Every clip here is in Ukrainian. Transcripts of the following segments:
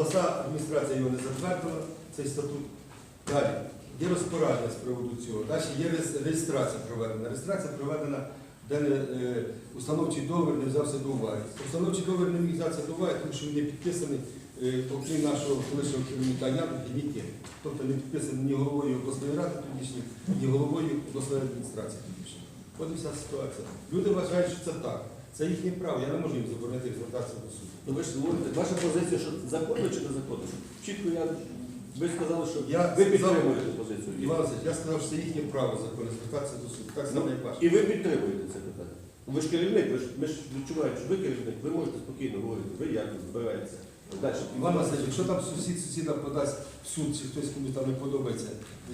Обласна адміністрація його не затвердила, цей статут. Далі. Є розпорядження з приводу цього. Далі є реєстрація проведена. Реєстрація проведена, де е, установчий договір не взявся до уваги. Установчий договір не міг взятися до уваги, тому що він не підписаний, е, окрім нашого колишнього керівника Янки, ніким. Тобто не підписаний ні головою обласної ради тодішньої, ні головою обласної адміністрації тодішньої. От і вся ситуація. Люди вважають, що це так. Це їхнє право. Я не можу їм заборонити звертатися до суду. То ви ж говорите, ваша позиція, що законно чи незаконно? Чітко я ви сказали, що Я ви сказав- підтримуєте позицію. Іван Васильович, я сказав, що це їхнє право законне звертатися до суду. Так само, як ваше. І ви підтримуєте це питання. Ви ж керівник, ви ж ми ж відчуваємо, що ви керівник, ви можете спокійно говорити, ви як збираєтеся. Далі. Іван Васильович, якщо там сусід сусіда подасть в суд, чи хтось комусь там не подобається,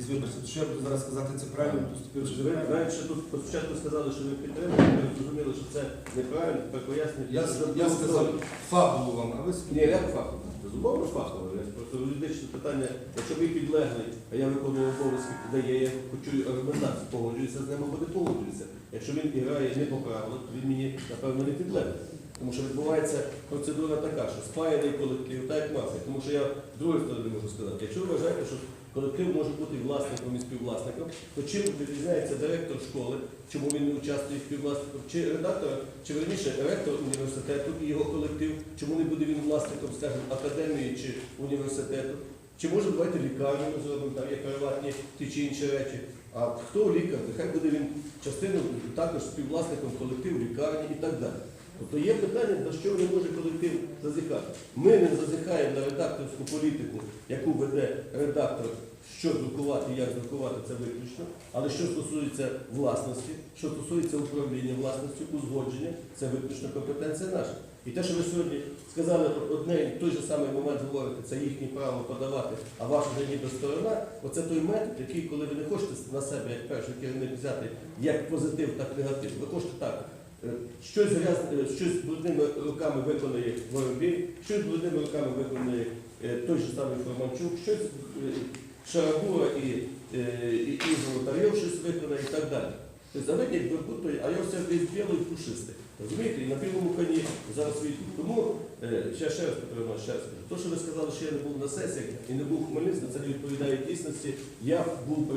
виборців, то що я буду зараз сказати, це правильно поступив, чи Ви неправильно? раніше тут спочатку сказали, що ви підтримуєте, ми зрозуміли, що це неправильно, тепер пояснюєте. Я, що я це сказав фабулу вам, а ви Ні, як фахово. Безумовно фахово. Я просто юридичне питання, якщо ви підлеглий, а я виконую обов'язки, де є, я почую аргументацію, погоджуюся з ним або не погоджуюся. Якщо він грає не по правилах, то він мені, напевно, не підлеглий. Тому що відбувається процедура така, що спаяний колектив, так як мафія. Тому що я з другої сторони можу сказати, якщо ви вважаєте, що колектив може бути власником і співвласником, то чим відрізняється директор школи, чому він не участвує співвласником, чи редактор, чи верніше ректор університету і його колектив, чому не буде він власником, скажімо, академії чи університету, чи може давайте лікарню зробимо, там є приватні ті чи інші речі. А хто лікар? Нехай буде він частиною також співвласником колективу, лікарні і так далі. Тобто є питання, на що не може колектив зазіхати. Ми не зазіхаємо на редакторську політику, яку веде редактор, що друкувати, як друкувати, це виключно. Але що стосується власності, що стосується управління власністю, узгодження, це виключно компетенція наша. І те, що ви сьогодні сказали одне і той же самий момент говорите, це їхнє право подавати, а ваша вже ніби сторона, оце той метод, який, коли ви не хочете на себе як перший керівник взяти як позитив, так і негатив. Ви хочете так. Е, Щось, щось брудними руками виконує Воробій, щось брудними руками виконує е, той же самий Форманчук, щось е, Шарагура і, і, і Золотарьов щось виконає і так далі. Тобто, ви а я все весь білий пушистий. Розумієте, і на білому коні зараз світло. Тому ще, ще раз Іванович, ще раз то, що ви сказали, що я не був на сесіях і не був Хмельницькому, це не відповідає дійсності. Я був